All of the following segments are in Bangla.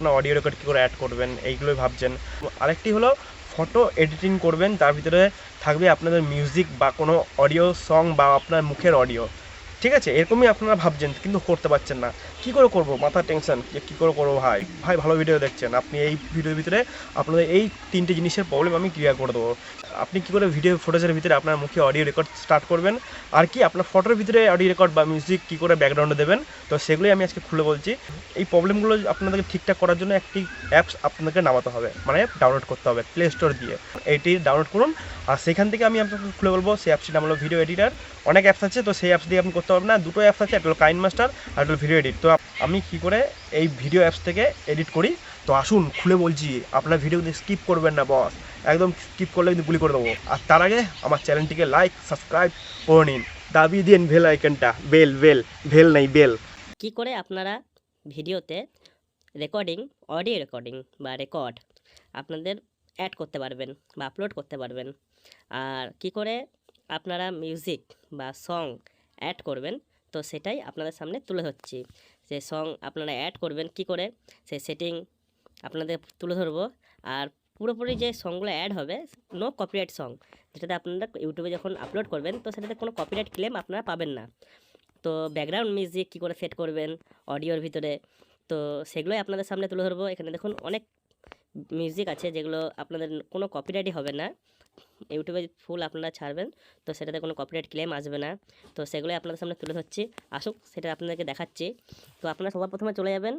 আপনার অডিও রেকর্ড কী করে অ্যাড করবেন, এইগুলোই ভাবছেন। আরেকটি হলো ফটো এডিটিং করবেন, তার ভিতরে থাকবে আপনাদের মিউজিক বা কোনো অডিও সং বা আপনার মুখের অডিও ঠিক আছে? এরকমই আপনারা ভাবছেন, কিন্তু করতে পারছেন না। কি করে করব? মাথা টেনশন যে কী করে করব ভাই? ভাই, ভালো ভিডিও দেখছেন। আপনি এই ভিডিওর ভিতরে আপনাদের এই তিনটে জিনিসের প্রবলেম আমি ক্লিয়ার করে দেবো। আপনি কী করে ভিডিও ফুটেজের ভিতরে আপনার মুখে অডিও রেকর্ড স্টার্ট করবেন? আর কি, আপনার ফটোর ভিতরে অডিও রেকর্ড বা মিউজিক কী করে ব্যাকগ্রাউন্ডে দেবেন? তো সেগুলোই আমি আজকে খুলে বলছি। এই প্রবলেমগুলো আপনাদেরকে ঠিকঠাক করার জন্য একটি অ্যাপস আপনাদেরকে নামাতে হবে। মানে ডাউনলোড করতে হবে প্লে স্টোর দিয়ে। এইটি ডাউনলোড করুন। আর সেখান থেকে আমি আপনাকে খুলে বলব, সেই অ্যাপসটি নাম হলো ভিডিও এডিটার অনেক অ্যাপস আছে, তো সেই অ্যাপস দিয়ে আপনি করতে পারবেন না। দুটো অ্যাপস আছে, একটা হলো কাইন মাস্টার আর একটা ভিডিও এডিট তো আমি কী করে এই ভিডিও অ্যাপস থেকে এডিট করি? তো আসুন, খুলে বলছি, আপনার ভিডিও কিন্তু স্কিপ করবেন না বস একদম স্কিপ করলে কিন্তু গুলি করে দেবো। আর তার আগে আমার চ্যানেলটিকে লাইক সাবস্ক্রাইব করে নিন। দাবি দিন ভেল আইকনটা বেল বেল ভেল নাই বেল কি করে আপনারা ভিডিওতে রেকর্ডিং অডিও রেকর্ডিং বা রেকর্ড আপনাদের অ্যাড করতে পারবেন বা আপলোড করতে পারবেন? আর কি করে আপনারা মিউজিক বা সং অ্যাড করবেন? তো সেটাই আপনাদের সামনে তুলে ধরছি। যে সং আপনারা অ্যাড করবেন কি করে? সেই সেটিং আপনাদের তুলে ধরবো। আর পুরোপুরি যে সংগুলো অ্যাড হবে নো কপিরাইট সং যেটাতে আপনারা ইউটিউবে যখন আপলোড করবেন, তো সেটাতে কোনো কপিরাইট ক্লেম আপনারা পাবেন না। তো ব্যাকগ্রাউন্ড মিউজিক কী করে সেট করবেন অডিওর ভিতরে, তো সেগুলোই আপনাদের সামনে তুলে ধরবো। এখানে দেখুন অনেক মিউজিক আছে যেগুলো আপনাদের কোনো কপিরাইটই হবে না। ইউটিউবে ফুল আপনারা ছাড়বেন, তো সেটাতে কোনো কপিরাইট ক্লেম আসবে না। তো সেগুলোই আপনাদের সামনে তুলে ধরছি। আসুক, সেটা আপনাদেরকে দেখাচ্ছি। তো আপনারা সবার প্রথমে চলে যাবেন।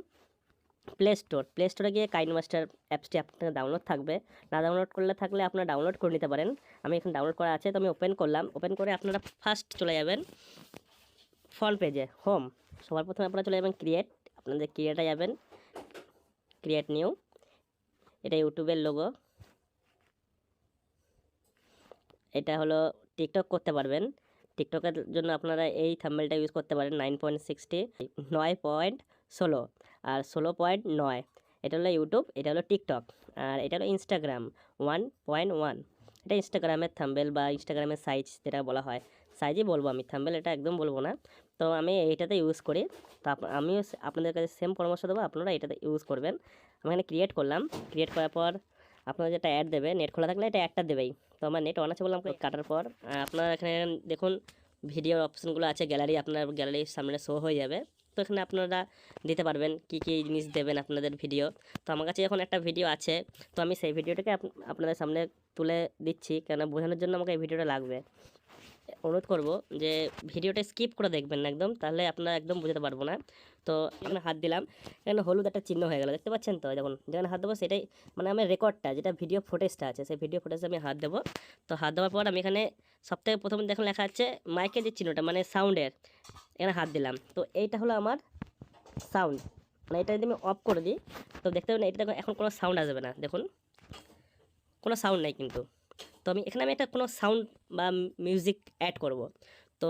প্লে স্টোর প্লে স্টোরে গিয়ে কাইন মাস্টার অ্যাপসটি আপনার ডাউনলোড থাকবে। না ডাউনলোড করলে থাকলে আপনারা ডাউনলোড করে নিতে পারেন। আমি এখন ডাউনলোড করা আছে, তো আমি ওপেন করলাম। ওপেন করে আপনারা ফার্স্ট চলে যাবেন ফ্রন্ট পেজে হোম সবার প্রথমে আপনারা চলে যাবেন ক্রিয়েট আপনাদের ক্রিয়েটে যাবেন। ক্রিয়েট নিউ এটা ইউটিউবের লোগো এটা হলো টিকটক করতে পারবেন। টিকটকের জন্য আপনারা এই থাম্বেলটা ইউজ করতে পারেন। নাইন পয়েন্ট সিক্সটি নয় পয়েন্ট ষোলো। আর ষোলো পয়েন্ট নয়। এটা হলো ইউটিউব এটা হলো টিকটক আর এটা হলো ইনস্টাগ্রাম ওয়ান পয়েন্ট ওয়ান এটা ইনস্টাগ্রামের থাম্বেল বা ইনস্টাগ্রামের সাইজ যেটা বলা হয়। সাইজই বলব আমি থাম্বেল এটা একদম বলব না। তো আমি এইটাতে ইউজ করি। তো আমিও আপনাদের কাছে সেম পরামর্শ দেবো, আপনারা এটাতে ইউজ করবেন। আমি এখানে ক্রিয়েট করলাম। ক্রিয়েট করার পর আপনারা যেটা অ্যাড দেবে নেট খোলা থাকলে এটা অ্যাডটা দেবেই। তো আমার নেট অন আছে বললাম কাটার পর, আপনারা এখানে দেখুন ভিডিওর অপশানগুলো আছে গ্যালারি আপনার গ্যালারির সামনে শো হয়ে যাবে। তো এখানে আপনারা দিতে পারবেন কি কি জিনিস দেবেন আপনাদের ভিডিও তো আমার কাছে এখন একটা ভিডিও আছে, তো আমি সেই ভিডিওটাকে আপনাদের সামনে তুলে দিচ্ছি কেন বোঝানোর জন্য আমাকে এই ভিডিওটা লাগবে। অনুরোধ করব যে ভিডিওটা স্কিপ করে দেখবেন একদম, তাহলে আপনারা একদম বুঝতে পারব না। তো এখানে হাত দিলাম। এখানে হলুদ একটা চিহ্ন হয়ে গেল, দেখতে পাচ্ছেন তো? যখন যেখানে হাত দেবো সেটাই মানে আমার রেকর্ডটা, যেটা ভিডিও ফুটেজটা আছে, সেই ভিডিও ফুটেজে আমি হাত দেবো। তো হাত দেওয়ার পর আমি এখানে সবথেকে প্রথমে দেখুন লেখা আছে মাইকের যে চিহ্নটা মানে সাউন্ডের এখানে হাত দিলাম। তো এইটা হলো আমার সাউন্ড মানে এটা যদি আমি অফ করে দিই, তো দেখতে পাবেন এটা এখন কোনো সাউন্ড আসবে না, দেখুন। কোনো সাউন্ড নাই কিন্তু। তো আমি, এখানে আমি একটা কোনো সাউন্ড বা মিউজিক অ্যাড করব। তো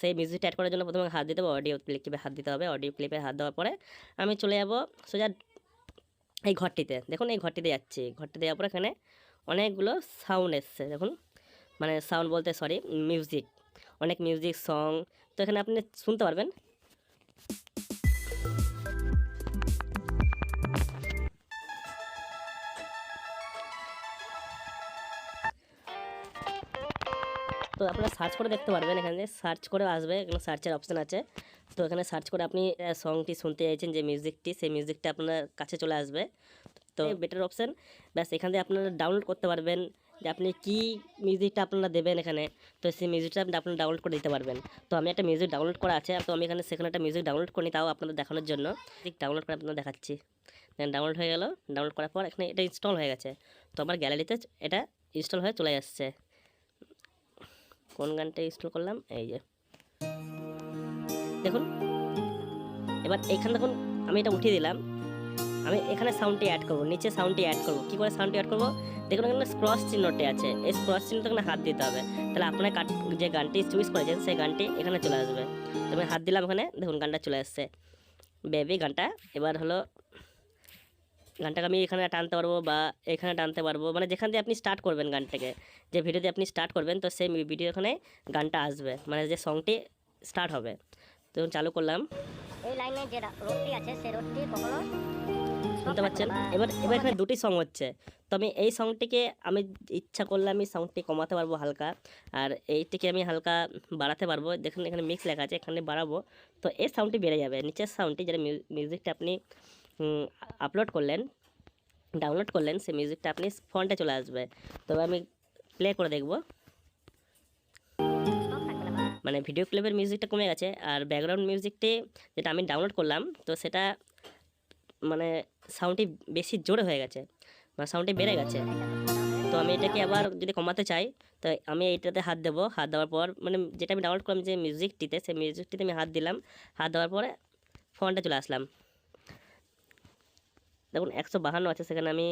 সেই মিউজিকটা অ্যাড করার জন্য প্রথমে হাত দিতে হবে অডিও ক্লিপে হাত দিতে হবে। অডিও ক্লিপে হাত দেওয়ার পরে আমি চলে যাব সোজা এই ঘরটিতে। দেখুন, এই ঘরটিতে যাচ্ছি। ঘরটি দেওয়ার পর এখানে অনেকগুলো সাউন্ড এসছে। দেখুন মানে সাউন্ড বলতে সরি মিউজিক অনেক মিউজিক সং তো এখানে আপনি শুনতে পারবেন। তো আপনারা সার্চ করে দেখতে পারবেন এখানে। সার্চ করে আসবে এখানে সার্চের অপশান আছে। তো এখানে সার্চ করে আপনি সংটি শুনতে চাইছেন যে মিউজিকটি সেই মিউজিকটা আপনার কাছে চলে আসবে। তো বেটার অপশান ব্যাস এখান থেকে আপনারা ডাউনলোড করতে পারবেন যে আপনি কি মিউজিকটা আপনারা দেবেন এখানে। তো সেই মিউজিকটা আপনি আপনারা ডাউনলোড করে দিতে পারবেন। তো আমি একটা মিউজিক ডাউনলোড করা আছে তো আমি এখানে সেখানে একটা মিউজিক ডাউনলোড করি তাও আপনাদের দেখানোর জন্য। মিউজিক ডাউনলোড করে আপনাদের দেখাচ্ছি। ডাউনলোড হয়ে গেল ডাউনলোড করার পর এখানে এটা ইনস্টল হয়ে গেছে। তো আমার গ্যালারিতে এটা ইনস্টল হয়ে চলে আসছে। কোন গানটা ইনস্টল করলাম? এই যে। দেখুন, এবার এইখানে দেখুন, আমি এটা উঠিয়ে দিলাম। আমি এখানে সাউন্ডটি অ্যাড করব, নিচে সাউন্ডটি অ্যাড করব। কী করে সাউন্ডটি অ্যাড করব? দেখুন, এখানে ক্রস চিহ্নটি আছে। এই ক্রস চিহ্নটা এখানে হাত দিতে হবে। তাহলে আপনার যে গানটি চুজ করেছেন, সেই গানটি এখানে চলে আসবে। তো আমি হাত দিলাম এখানে, দেখুন গানটা চলে আসছে। বেবি গানটা এবার হলো গানটাকে আমি এখানে টানতে পারব বা এখানে টানতে পারব। মানে যেখান দিয়ে আপনি স্টার্ট করবেন গানটাকে যে ভিডিও দিয়ে আপনি স্টার্ট করবেন তো সেই ভিডিও এখানে গানটা আসবে। মানে যে সংটি স্টার্ট হবে। তো চালু করলাম। এই লাইনে যে রোডটি আছে সেই রোডটি কখনো শুনতে পাচ্ছেন এবার এবার এখানে দুটি সং হচ্ছে। তো আমি এই সংটিকে আমি ইচ্ছা করলে আমি সাউন্ডটি কমাতে পারব হালকা। আর এইটিকে আমি হালকা বাড়াতে পারব। দেখুন এখানে মিক্স লেখা আছে এখানে বাড়াবো। তো এই সাউন্ডটি বেড়ে যাবে। নিচের সাউন্ডটি যেটা মিউজিকটা আপনি আপলোড করলেন ডাউনলোড করলেন, সেই মিউজিকটা আপনি ফোনটে চলে আসবে। তবে আমি প্লে করে দেখব। মানে ভিডিও ক্লিপের মিউজিকটা কমে গেছে, আর ব্যাকগ্রাউন্ড মিউজিকটি যেটা আমি ডাউনলোড করলাম, তো সেটা মানে সাউন্ডটি বেশি জোরে হয়ে গেছে মানে সাউন্ডটি বেড়ে গেছে। তো আমি এটাকে আবার যদি কমাতে চাই, তো আমি এইটাতে হাত দেবো। হাত দেওয়ার পর মানে যেটা আমি ডাউনলোড করলাম যে মিউজিকটিতে সেই মিউজিকটিতে আমি হাত দিলাম। হাত দেওয়ার পরে ফোনটা চলে আসলাম। দেখুন একশো বাহান্ন আছে, সেখানে আমি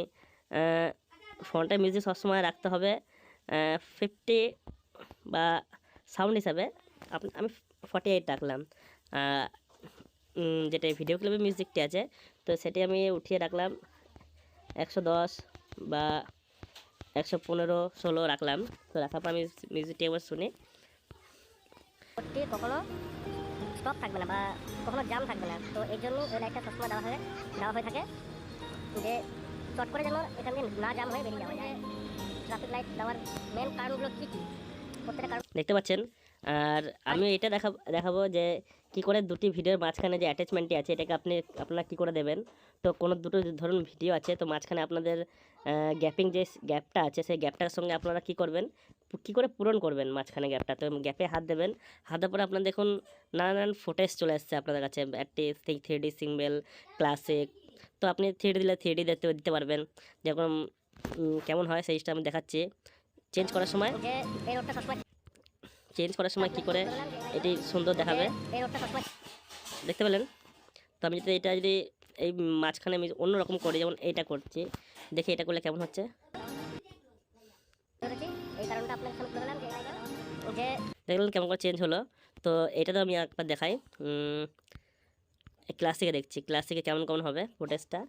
ফোনটা মিউজিক সবসময় রাখতে হবে ফিফটি বা সাউন্ড হিসাবে আমি ফর্টি এইট রাখলাম যেটা ভিডিও ক্লিপের মিউজিকটি আছে, তো সেটি আমি উঠিয়ে রাখলাম, একশো দশ বা একশো পনেরো, ষোলো রাখলাম। তো রাখার পর আমি মিউজিকটি একবার শুনি। কখনো স্টপ থাকবে না বা কখনো জাম থাকবে না। তো এই জন্য এই লাইটটা সবসময় দেওয়া হয়ে দেওয়া হয়ে থাকে। যে চট করে যেন এখান থেকে না জাম হয়ে বেরিয়ে যাওয়া যায়। ট্রাফিক লাইট দেওয়ার মেন কারণগুলো কী কী? প্রত্যেকটা কারণ দেখতে পাচ্ছেন? আর আমি এটা দেখাবো দেখাবো যে কি করে দুটি ভিডিওর মাঝখানে যে অ্যাটাচমেন্টটি আছে, এটাকে আপনি আপনারা কি করে দেবেন? তো কোনো দুটো ধরুন ভিডিও আছে, তো মাঝখানে আপনাদের গ্যাপিং যে গ্যাপটা আছে, সেই গ্যাপটার সঙ্গে আপনারা কি করবেন? কি করে পূরণ করবেন মাঝখানে গ্যাপটা তো গ্যাপে হাত দেবেন। হাত দেওয়ার পরে আপনার দেখুন নানান ফুটেজ চলে আসছে আপনাদের কাছে। একটি থ্রি ডি সিঙ্গেল ক্লাসিক তো আপনি থ্রি দিলে থ্রি ডি দেখতে দিতে পারবেন। যেরকম কেমন হয় সেই জিনিসটা আমি দেখাচ্ছি। চেঞ্জ করার সময় চেঞ্জ করার সময় কি করে এটি সুন্দর দেখাবে। দেখতে পেলেন? তো আমি যদি এটা যদি এই মাঝখানে আমি অন্যরকম করি যেমন এইটা করছি দেখি এটা করলে কেমন হচ্ছে। দেখলেন কেমন করে চেঞ্জ হলো? তো এটা তো আমি একবার দেখাই। ক্লাসিকে দেখছি। ক্লাসিকে কেমন কেমন হবে ফুটেজটা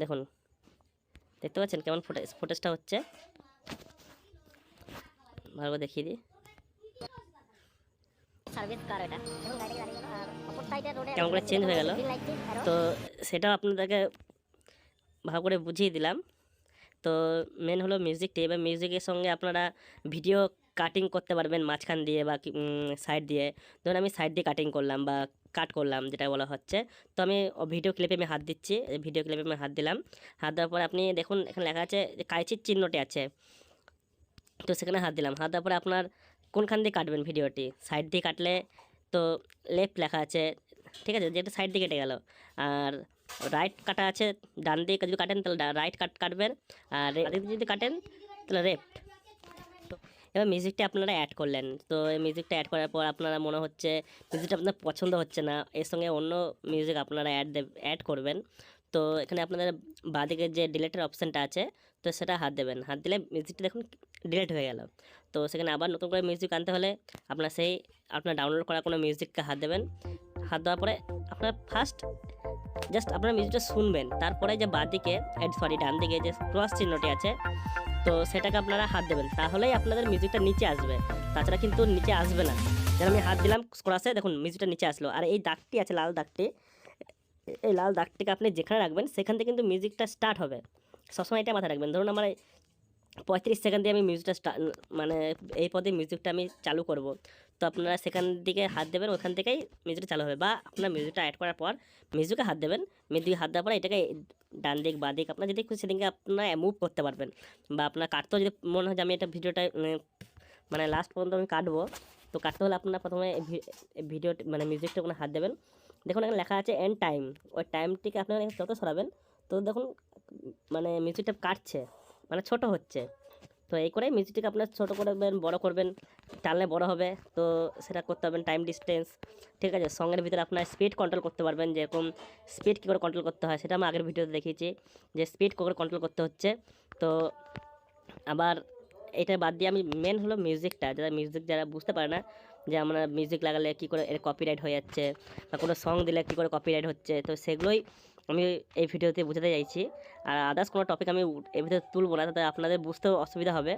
দেখুন। দেখতে পাচ্ছেন কেমন ফুটেজ ফুটেজটা হচ্ছে? ভালো করে দেখিয়ে দিই। কেমন করে চেঞ্জ হয়ে গেল? তো সেটাও আপনাদেরকে ভালো করে বুঝিয়ে দিলাম। তো মেন হলো মিউজিকটি এবার মিউজিকের সঙ্গে আপনারা ভিডিও কাটিং করতে পারবেন মাঝখান দিয়ে বা সাইড দিয়ে। ধরুন আমি সাইড দিয়ে কাটিং করলাম বা কাট করলাম, যেটা বলা হচ্ছে। তো আমি ভিডিও ক্লিপে আমি হাত দিচ্ছি ভিডিও ক্লিপে আমি হাত দিলাম। হাত দেওয়ার পর আপনি দেখুন, এখানে লেখা আছে যে কাইচির চিহ্নটি আছে। তো সেখানে হাত দিলাম। হাত দেওয়ার পরে আপনার কোনখান দিয়ে কাটবেন ভিডিওটি সাইড দিয়ে কাটলে তো লেফট লেখা আছে, ঠিক আছে? যেটা সাইড দিয়ে কেটে গেল। আর রাইট কাটা আছে, ডান দিয়ে যদি কাটেন তাহলে রাইট কাট কাটবেন। আর যদি কাটেন তাহলে লেফট এবার মিউজিকটা আপনারা অ্যাড করলেন। তো এই মিউজিকটা অ্যাড করার পর আপনারা মনে হচ্ছে মিউজিকটা আপনার পছন্দ হচ্ছে না, এর সঙ্গে অন্য মিউজিক আপনারা অ্যাড অ্যাড করবেন। তো এখানে আপনাদের বাঁদিকে যে ডিলেটের অপশানটা আছে, তো সেটা হাত দেবেন। হাত দিলে মিউজিকটা দেখুন ডিলেট হয়ে গেল। তো সেখানে আবার নতুন করে মিউজিক আনতে হলে আপনার সেই, আপনার ডাউনলোড করা কোনো মিউজিককে হাত দেবেন। হাত দেওয়ার পরে আপনার ফার্স্ট জাস্ট আপনার মিউজিকটা শুনবেন। তারপরে যে বাঁদিকে সরি ডান দিকে যে ক্রস চিহ্নটি আছে তো সেটাকে আপনারা হাত দেবেন। তাহলেই আপনাদের মিউজিকটা নিচে আসবে। তাছাড়া কিন্তু নিচে আসবে না। যেন আমি হাত দিলাম স্ক্রাসে দেখুন মিউজিকটা নিচে আসলো। আর এই দাগটি আছে, লাল দাগটি। এই লাল দাগটিকে আপনি যেখানে রাখবেন, সেখান থেকে কিন্তু মিউজিকটা স্টার্ট হবে। সবসময় এটা মাথায় রাখবেন। ধরুন আমার পঁয়ত্রিশ সেকেন্ড দিয়ে আমি মিউজিকটা মানে এই পদে মিউজিকটা আমি চালু করব। তো আপনারা সেখান দিকে হাত দেবেন, ওখান থেকেই মিউজিকটা চালু হবে বা আপনার মিউজিকটা অ্যাড করার পর মিউজিকে হাত দেবেন। মিউজিকে হাত দেওয়ার পর এটাকে ডান দিক, বা দিক, আপনার যদি সেদিকে আপনারা মুভ করতে পারবেন বা আপনার কাটতেও যদি মনে হয় যে আমি এটা ভিডিওটা মানে লাস্ট পর্যন্ত আমি কাটবো, তো কাটতে হলে আপনারা প্রথমে ভিডিও মানে মিউজিকটা ওখানে হাত দেবেন। দেখুন এখানে লেখা আছে এন্ড টাইম ওই টাইমটিকে আপনারা যত সরাবেন তো দেখুন মানে মিউজিকটা কাটছে মানে ছোট হচ্ছে। তো এই করে মিউজিকটাকে আপনার ছোটো করবেন, বড় করবেন, টানলে বড় হবে। তো সেটা করতে পারবেন টাইম ডিস্টেন্স ঠিক আছে? সঙ্গের ভিতরে আপনার স্পিড কন্ট্রোল করতে পারবেন, যেরকম স্পিড কী করে কন্ট্রোল করতে হয়, সেটা আমি আগের ভিডিওতে দেখিয়েছি যে স্পিড কী করে কন্ট্রোল করতে হচ্ছে। তো আবার এটা বাদ দিয়ে আমি মেন হলো মিউজিকটা যারা মিউজিক যারা বুঝতে পারে না যে আমরা মিউজিক লাগালে কী করে এর কপিরাইট হয়ে যাচ্ছে বা কোনো সং দিলে কী করে কপিরাইট হচ্ছে, তো সেগুলোই আমি এই ভিডিওতে বোঝাতে চাইছি, আর আদার্স কোনো টপিক আমি এর ভিতরে তুলবো না, তাতে আপনাদের বুঝতেও অসুবিধা হবে।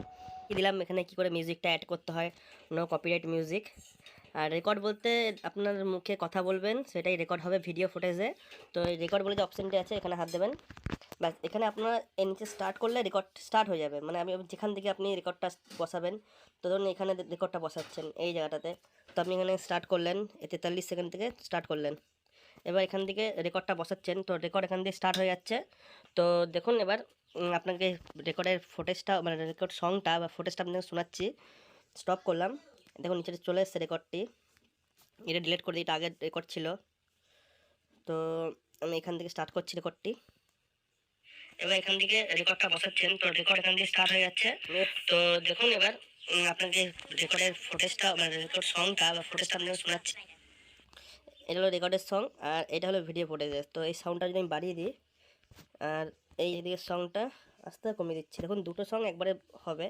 কি দিলাম, এখানে কী করে মিউজিকটা অ্যাড করতে হয়? নো কপিরাইট মিউজিক আর রেকর্ড বলতে আপনার মুখে কথা বলবেন, সেটাই রেকর্ড হবে ভিডিও ফুটেজে তো এই রেকর্ড বলে যে অপশানটি আছে, এখানে হাত দেবেন। ব্যাস, এখানে আপনার এর নিচে স্টার্ট করলে রেকর্ড স্টার্ট হয়ে যাবে। মানে আমি যেখান থেকে আপনি রেকর্ডটা বসাবেন, তো ধরুন এখানে রেকর্ডটা বসাচ্ছেন, এই জায়গাটাতে। তো আপনি এখানে স্টার্ট করলেন, এই তেতাল্লিশ সেকেন্ড থেকে স্টার্ট করলেন। এবার এখান থেকে রেকর্ডটা বসাচ্ছেন। তো রেকর্ড এখান দিয়ে স্টার্ট হয়ে যাচ্ছে। তো দেখুন এবার আপনাকে রেকর্ডের ফুটেজটা মানে রেকর্ড সংটা বা ফুটেজটা আপনাকে শোনাচ্ছি। স্টপ করলাম। দেখুন নিচে চলে এসছে রেকর্ডটি। এটা ডিলিট করে দিই, এটা আগের রেকর্ড ছিল। তো আমি এখান থেকে স্টার্ট করছি রেকর্ডটি। এবার এখান থেকে রেকর্ডটা বসাচ্ছেন। তো রেকর্ড এখান থেকে স্টার্ট হয়ে যাচ্ছে। তো দেখুন এবার আপনাকে রেকর্ডের ফুটেজটা মানে রেকর্ড সংটা বা ফুটেজটা আপনাকে শোনাচ্ছি। এটা হলো রেকর্ডের সং আর এটা হলো ভিডিও ফুটেজের তো এই সাউন্ডটা যদি আমি বাড়িয়ে দিই, আর এই এদিকের সংটা আস্তে কমিয়ে দিচ্ছি। দেখুন, দুটো সং একবারে হবে।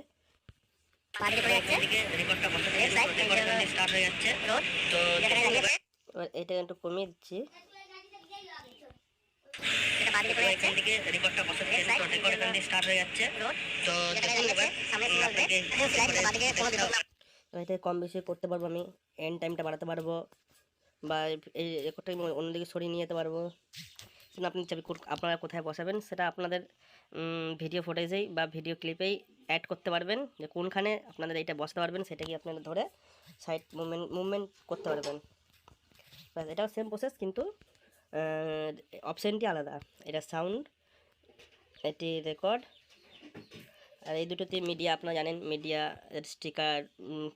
এটা একটু কমিয়ে দিচ্ছি। দিকে কম বেশি করতে পারব আমি। এন্ড টাইমটা বাড়াতে পারব। বা এই রেকর্ডটা অন্যদিকে সরিয়ে নিয়ে যেতে পারব। সেটা আপনি চাবি আপনারা কোথায় বসাবেন সেটা আপনাদের ভিডিও ফুটেজেই বা ভিডিও ক্লিপেই অ্যাড করতে পারবেন। যে কোনখানে আপনাদের এইটা বসাতে পারবেন সেটা কি আপনারা ধরে সাইড মুভমেন্ট মুভমেন্ট করতে পারবেন। এটাও সেম প্রসেস কিন্তু অপশানটি আলাদা। এটা সাউন্ড এটি রেকর্ড আর এই দুটোতে মিডিয়া আপনারা জানেন মিডিয়া স্টিকার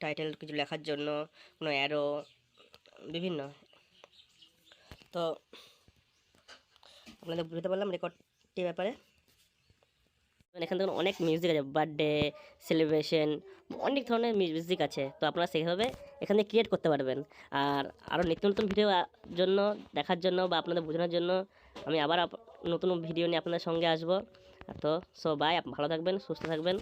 টাইটেল কিছু লেখার জন্য, কোনো অ্যারো বিভিন্ন। তো, আপনাদের বুঝতে পারলাম রেকর্ডটির ব্যাপারে। এখান থেকে অনেক মিউজিক আছে বার্থডে সেলিব্রেশন অনেক ধরনের মিউজিক আছে। তো আপনারা সেইভাবে এখান থেকে ক্রিয়েট করতে পারবেন। আর আরও নিত্য নতুন ভিডিও জন্য, দেখার জন্য বা আপনাদের বোঝানোর জন্য আমি আবার নতুন ভিডিও নিয়ে আপনাদের সঙ্গে আসব। তো সো বাই ভালো থাকবেন, সুস্থ থাকবেন।